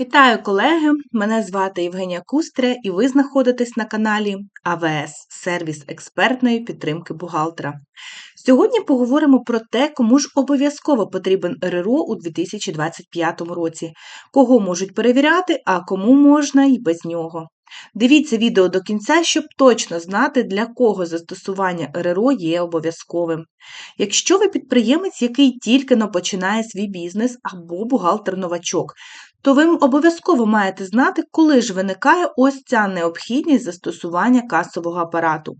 Вітаю колеги! Мене звати Євгенія Кустря і ви знаходитесь на каналі АВС сервіс експертної підтримки бухгалтера. Сьогодні поговоримо про те, кому ж обов'язково потрібен РРО у 2025 році, кого можуть перевіряти, а кому можна і без нього. Дивіться відео до кінця, щоб точно знати, для кого застосування РРО є обов'язковим. Якщо ви підприємець, який тільки но починає свій бізнес або бухгалтер-новачок, то ви обов'язково маєте знати, коли ж виникає ось ця необхідність застосування касового апарату.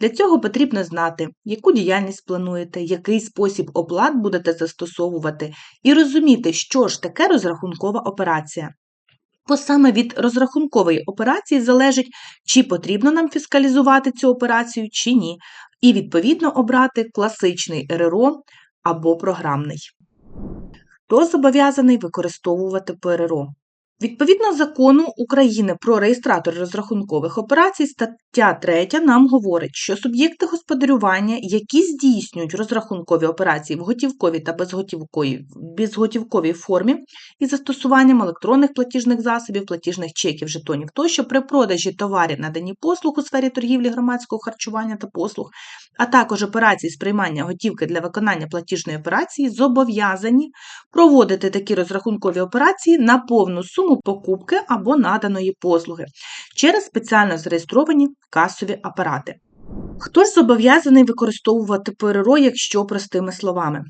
Для цього потрібно знати, яку діяльність плануєте, який спосіб оплат будете застосовувати, і розуміти, що ж таке розрахункова операція. Бо саме від розрахункової операції залежить, чи потрібно нам фіскалізувати цю операцію, чи ні, і відповідно обрати класичний РРО або програмний. Хто зобов'язаний використовувати ПРРО? Відповідно закону України про реєстратор розрахункових операцій, стаття 3 нам говорить, що суб'єкти господарювання, які здійснюють розрахункові операції в готівковій та безготівковій, безготівковій формі із застосуванням електронних платіжних засобів, платіжних чеків, жетонів тощо при продажі товарів, надані послуг у сфері торгівлі громадського харчування та послуг, а також операцій з приймання готівки для виконання платіжної операції, зобов'язані проводити такі розрахункові операції на повну суму суму покупки або наданої послуги через спеціально зареєстровані касові апарати. Хто ж зобов'язаний використовувати ПРРО, якщо простими словами?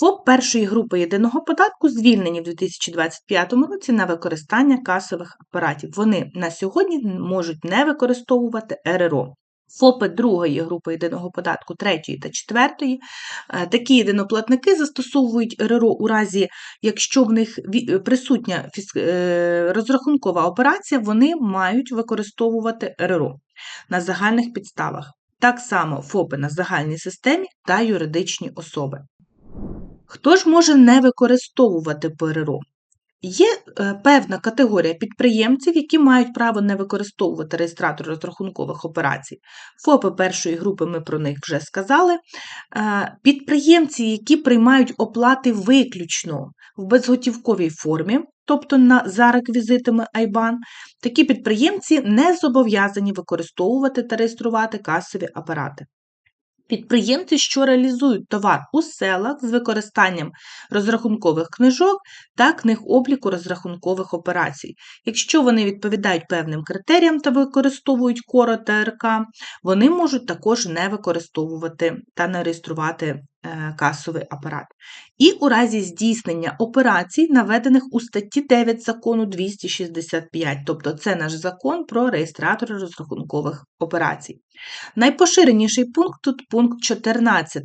ФОП першої групи єдиного податку звільнені в 2025 році на використання касових апаратів. Вони на сьогодні можуть не використовувати РРО. ФОПи другої групи єдиного податку, третьої та четвертої. Е, такі єдиноплатники застосовують РРО у разі, якщо в них е, присутня е, розрахункова операція, вони мають використовувати РРО на загальних підставах. Так само ФОПи на загальній системі та юридичні особи. Хто ж може не використовувати ПРРО? Є е, певна категорія підприємців, які мають право не використовувати реєстратор розрахункових операцій. ФОПи першої групи ми про них вже сказали. Е, підприємці, які приймають оплати виключно в безготівковій формі, тобто за реквізитами IBAN, такі підприємці не зобов'язані використовувати та реєструвати касові апарати. Підприємці, що реалізують товар у селах з використанням розрахункових книжок та книг обліку розрахункових операцій. Якщо вони відповідають певним критеріям та використовують коро РК, вони можуть також не використовувати та не реєструвати касовий апарат. І у разі здійснення операцій, наведених у статті 9 закону 265, тобто це наш закон про реєстратори розрахункових операцій. Найпоширеніший пункт тут пункт 14.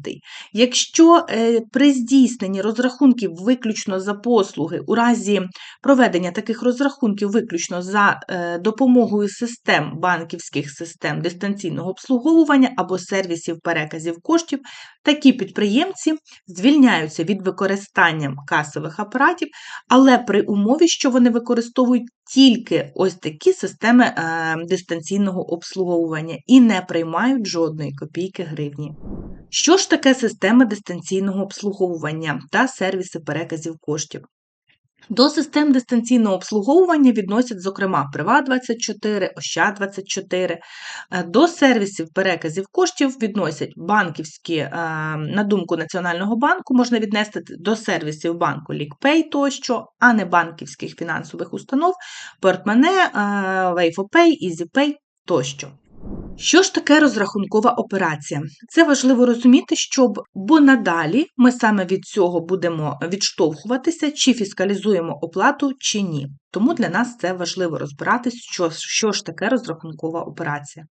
Якщо е, при здійсненні розрахунків виключно за послуги, у разі проведення таких розрахунків виключно за е, допомогою систем банківських систем дистанційного обслуговування або сервісів переказів коштів, такі підприємства підприємці звільняються від використання касових апаратів, але при умові, що вони використовують тільки ось такі системи е, дистанційного обслуговування і не приймають жодної копійки гривні. Що ж таке система дистанційного обслуговування та сервіси переказів коштів? До систем дистанційного обслуговування відносять, зокрема, Приват24, Ощад24. Е, до сервісів переказів коштів відносять банківські, е, на думку Національного банку, можна віднести до сервісів банку LickPay тощо, а не банківських фінансових установ, портмане, Wayfopay, EasyPay тощо. Що ж таке розрахункова операція? Це важливо розуміти, щоб, бо надалі ми саме від цього будемо відштовхуватися, чи фіскалізуємо оплату, чи ні. Тому для нас це важливо розбиратись, що, що ж таке розрахункова операція.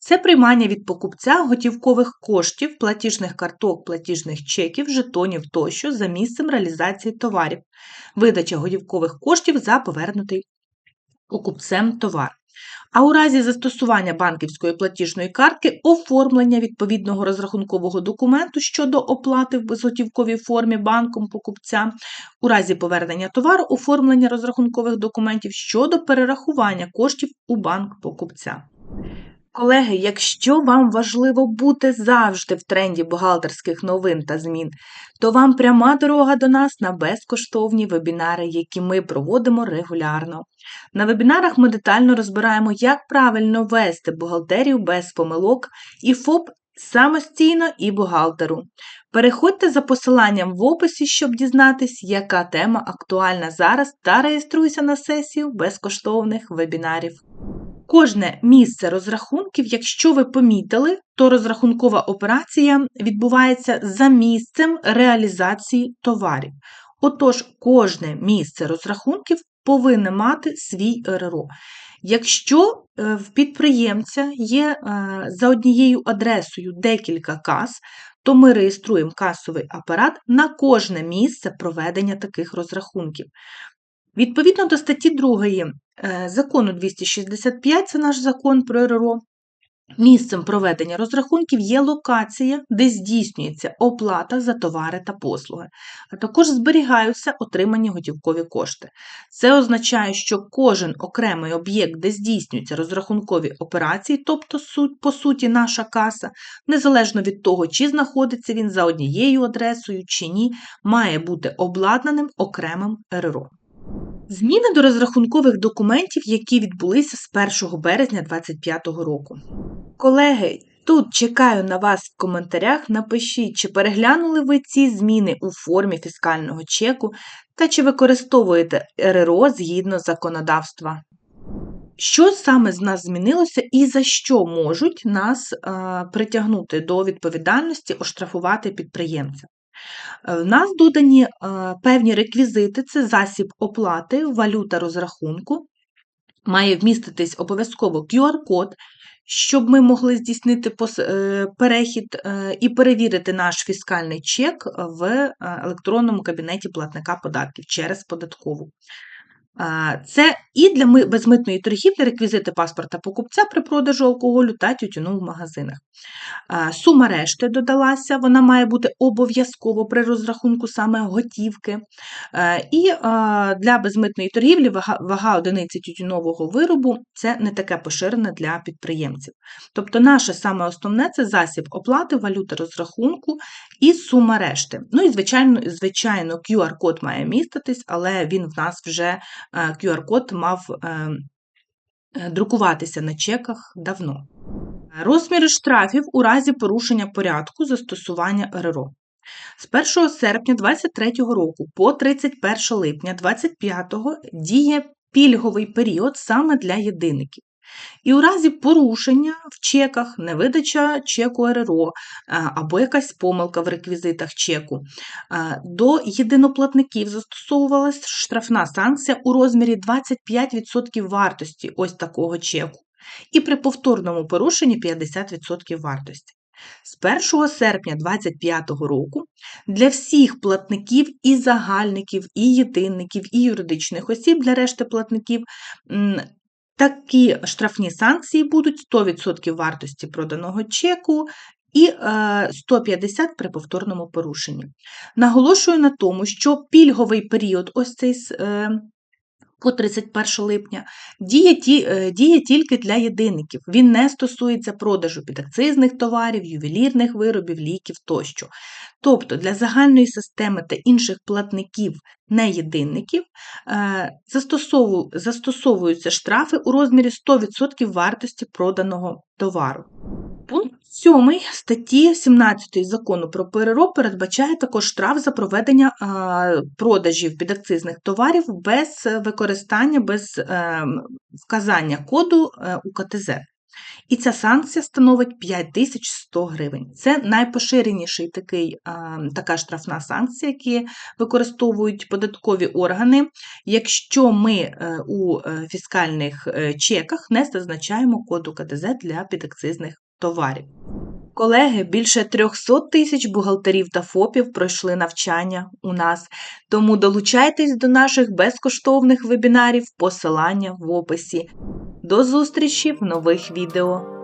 Це приймання від покупця готівкових коштів, платіжних карток, платіжних чеків, жетонів тощо за місцем реалізації товарів, видача готівкових коштів за повернутий покупцем товар. А у разі застосування банківської платіжної картки оформлення відповідного розрахункового документу щодо оплати в безготівковій формі банком покупця, у разі повернення товару оформлення розрахункових документів щодо перерахування коштів у банк покупця. Колеги, якщо вам важливо бути завжди в тренді бухгалтерських новин та змін, то вам пряма дорога до нас на безкоштовні вебінари, які ми проводимо регулярно. На вебінарах ми детально розбираємо, як правильно вести бухгалтерію без помилок і ФОП самостійно і бухгалтеру. Переходьте за посиланням в описі, щоб дізнатись, яка тема актуальна зараз, та реєструйся на сесію безкоштовних вебінарів. Кожне місце розрахунків, якщо ви помітили, то розрахункова операція відбувається за місцем реалізації товарів. Отож, кожне місце розрахунків повинне мати свій РРО. Якщо е, в підприємця є е, за однією адресою декілька кас, то ми реєструємо касовий апарат на кожне місце проведення таких розрахунків. Відповідно до статті 2 е, закону 265, це наш закон про РРО, місцем проведення розрахунків є локація, де здійснюється оплата за товари та послуги, а також зберігаються отримані готівкові кошти. Це означає, що кожен окремий об'єкт, де здійснюються розрахункові операції, тобто по суті наша каса, незалежно від того, чи знаходиться він за однією адресою чи ні, має бути обладнаним окремим РРО. Зміни до розрахункових документів, які відбулися з 1 березня 2025 року. Колеги, тут чекаю на вас в коментарях. Напишіть, чи переглянули ви ці зміни у формі фіскального чеку та чи використовуєте РРО згідно законодавства. Що саме з нас змінилося і за що можуть нас а, притягнути до відповідальності, оштрафувати підприємця? Е, в нас додані е, певні реквізити: це засіб оплати, валюта розрахунку. Має вміститись обов'язково QR-код, щоб ми могли здійснити е, перехід і перевірити наш фіскальний чек в електронному кабінеті платника податків через податкову. Це і для безмитної торгівлі реквізити паспорта покупця при продажу алкоголю та тютюну в магазинах. Сума решти додалася, вона має бути обов'язково при розрахунку саме готівки. І для безмитної торгівлі вага одиниці тютюнового виробу це не таке поширене для підприємців. Тобто, наше саме основне це засіб оплати, валюти розрахунку і сума решти. Ну і, звичайно, звичайно, QR-код має міститись, але він в нас вже QR-код мав е, е, друкуватися на чеках давно. Розміри штрафів у разі порушення порядку застосування РРО. З 1 серпня 2023 року по 31 липня 2025 діє пільговий період саме для єдиників. І у разі порушення в чеках, невидача чеку РРО або якась помилка в реквізитах чеку, до єдиноплатників застосовувалася штрафна санкція у розмірі 25% вартості ось такого чеку, і при повторному порушенні 50% вартості. З 1 серпня 2025 року для всіх платників і загальників, і єдинників, і юридичних осіб для решти платників Такі штрафні санкції будуть 100% вартості проданого чеку і 150 е, при повторному порушенні. Наголошую на тому, що пільговий період, ось цей е, по 31 липня, діє ті, е, діє тільки для єдинників. Він не стосується продажу підакцизних товарів, ювелірних виробів, ліків тощо. Тобто для загальної системи та інших платників неєдинників е, застосовуються штрафи у розмірі 100% вартості проданого товару. Пункт 7 статті 17 закону про ПРРО передбачає також штраф за проведення продажів підакцизних товарів без використання, без е, вказання коду е, УКТЗ. І ця санкція становить 5100 гривень. Це найпоширеніший такий, така штрафна санкція, які використовують податкові органи, якщо ми е, у фіскальних чеках не зазначаємо код УКТЗ для підакцизних товарів. Колеги, більше 300 тисяч бухгалтерів та ФОПів пройшли навчання у нас, тому долучайтесь до наших безкоштовних вебінарів, посилання в описі. До зустрічі в нових відео!